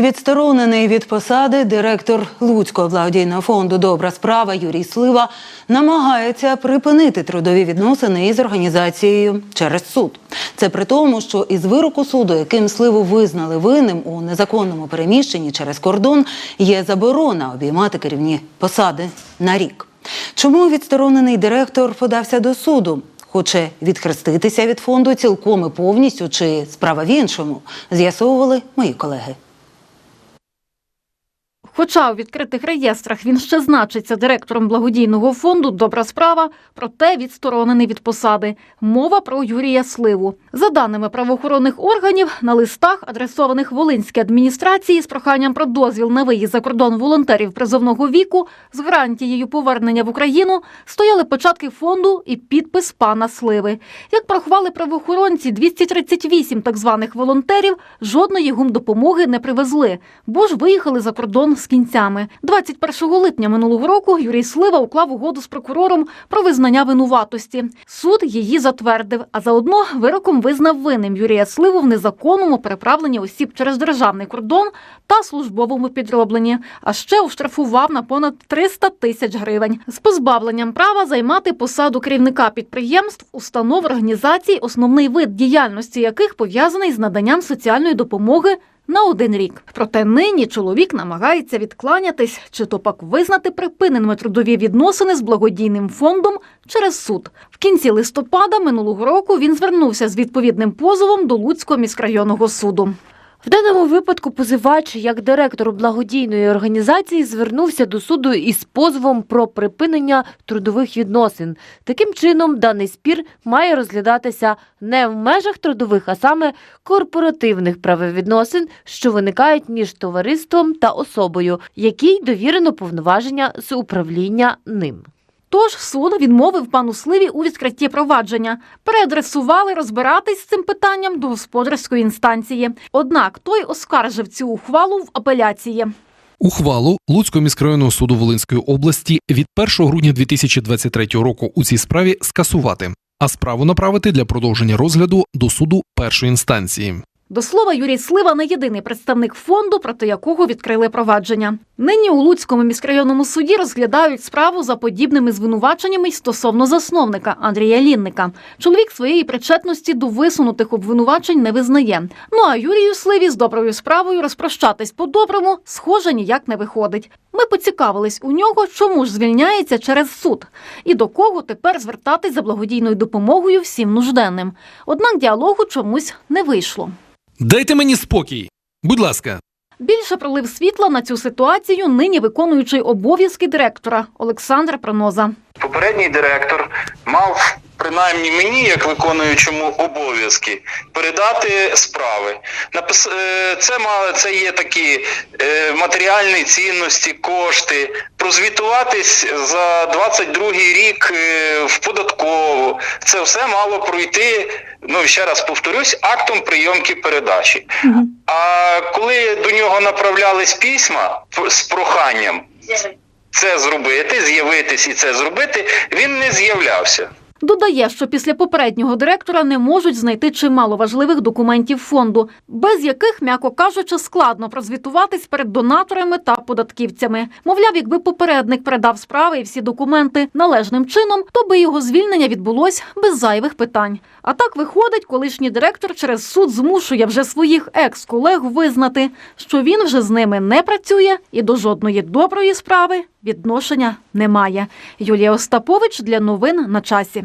Відсторонений від посади директор Луцького благодійного фонду Добра справа Юрій Слива намагається припинити трудові відносини із організацією через суд. Це при тому, що із вироку суду, яким сливу визнали винним у незаконному переміщенні через кордон, є заборона обіймати керівні посади на рік. Чому відсторонений директор подався до суду? Хоче відхреститися від фонду цілком і повністю, чи справа в іншому, з'ясовували мої колеги. Хоча у відкритих реєстрах він ще значиться директором благодійного фонду Добра справа, проте відсторонений від посади. Мова про Юрія Сливу. За даними правоохоронних органів, на листах, адресованих Волинській адміністрації з проханням про дозвіл на виїзд за кордон волонтерів призовного віку з гарантією повернення в Україну, стояли початки фонду і підпис пана Сливи. Як порахували правоохоронці, 238 так званих волонтерів жодної гумдопомоги не привезли, бо ж виїхали за кордон з кінцями. 21 липня минулого року Юрій Слива уклав угоду з прокурором про визнання винуватості. Суд її затвердив, а заодно вироком визнав винним Юрія Сливу в незаконному переправленні осіб через державний кордон та службовому підробленні. А ще оштрафував на понад 300 тисяч гривень з позбавленням права займати посаду керівника підприємств, установ, організацій, основний вид діяльності яких пов'язаний з наданням соціальної допомоги на один рік. Проте нині чоловік намагається відкланятись чи то пак визнати припиненими трудові відносини з благодійним фондом через суд. В кінці листопада минулого року він звернувся з відповідним позовом до Луцького міськрайонного суду. В даному випадку позивач, як директор благодійної організації, звернувся до суду із позовом про припинення трудових відносин. Таким чином, даний спір має розглядатися не в межах трудових, а саме корпоративних правовідносин, що виникають між товариством та особою, якій довірено повноваження з управління ним. Тож суд відмовив пану Сливі у відкритті провадження. Переадресували розбиратись з цим питанням до господарської інстанції. Однак той оскаржив цю ухвалу в апеляції. Ухвалу Луцького міськрайонного суду Волинської області від 1 грудня 2023 року у цій справі скасувати, а справу направити для продовження розгляду до суду першої інстанції. До слова, Юрій Слива не єдиний представник фонду, проти якого відкрили провадження. Нині у Луцькому міськрайонному суді розглядають справу за подібними звинуваченнями й стосовно засновника Андрія Лінника. Чоловік своєї причетності до висунутих обвинувачень не визнає. Ну а Юрію Сливі з доброю справою розпрощатись по-доброму, схоже, ніяк не виходить. Ми поцікавились у нього, чому ж звільняється через суд, і до кого тепер звертатись за благодійною допомогою всім нужденним. Однак діалогу чомусь не вийшло. Дайте мені спокій, будь ласка. Більше пролив світла на цю ситуацію нині виконуючий обов'язки директора Олександр Проноза. Попередній директор мав принаймні мені, як виконуючому обов'язки, передати справи. Напис... е, Це мали це є такі е, матеріальні цінності, кошти. Прозвітуватись за 22 рік е, в податкову. Це все мало пройти. Ну ще раз повторюсь, актом прийомки передачі. А коли до нього направлялись письма з проханням це зробити, з'явитись і це зробити, він не з'являвся. Додає, що після попереднього директора не можуть знайти чимало важливих документів фонду, без яких, м'яко кажучи, складно прозвітуватись перед донаторами та податківцями. Мовляв, якби попередник передав справи і всі документи належним чином, то би його звільнення відбулось без зайвих питань. А так виходить, колишній директор через суд змушує вже своїх екс-колег визнати, що він вже з ними не працює і до жодної доброї справи відношення немає. Юлія Остапович для новин на часі.